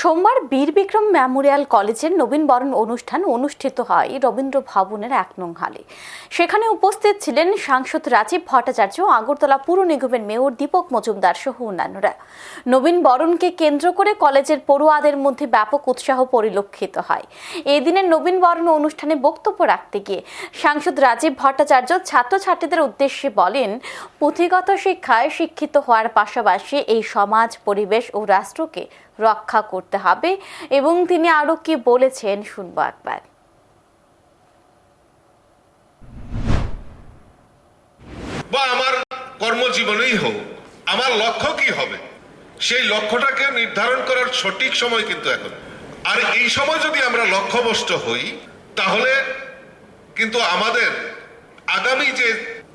সোমবার বীর বিক্রম মেমোরিয়াল কলেজের নবীনবরণ অনুষ্ঠান অনুষ্ঠিত হয় রবীন্দ্র ভবনের এক নং হালে। সেখানে উপস্থিত ছিলেন সাংসদ রাজীব ভট্টাচার্য, আগরতলা পুর নিগমের মেয়র দীপক মজুমদার সহ অন্যান্যরা। নবীন বরণকে কেন্দ্র করে কলেজের পড়ুয়াদের মধ্যে ব্যাপক উৎসাহ পরিলক্ষিত হয়। এই দিনের নবীন বরণ অনুষ্ঠানে বক্তব্য রাখতে গিয়ে সাংসদ রাজীব ভট্টাচার্য ছাত্রছাত্রীদের উদ্দেশ্যে বলেন, পুঁথিগত শিক্ষায় শিক্ষিত হওয়ার পাশাপাশি এই সমাজ, পরিবেশ ও রাষ্ট্রকে রক্ষা করতে হবে এবং তিনি আরও কি বলেছেন শুনব একবার। বা আমার কর্মজীবনেই হোক, আমার লক্ষ্য কি হবে? সেই লক্ষ্যটাকে নির্ধারণ করার সঠিক সময় কিন্তু এখন। আর এই সময় যদি আমরা লক্ষ্যভ্রষ্ট হই, তাহলে কিন্তু আমাদের আগামী যে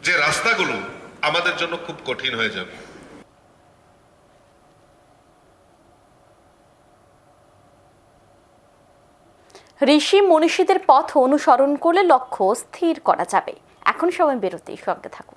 যে রাস্তাগুলো আমাদের জন্য খুব কঠিন হয়ে যাবে। ঋষি মনীষীদের পথ অনুসরণ করলে লক্ষ্য স্থির করা যাবে। এখন সময় বেরোতেই সঙ্গে থাকুন।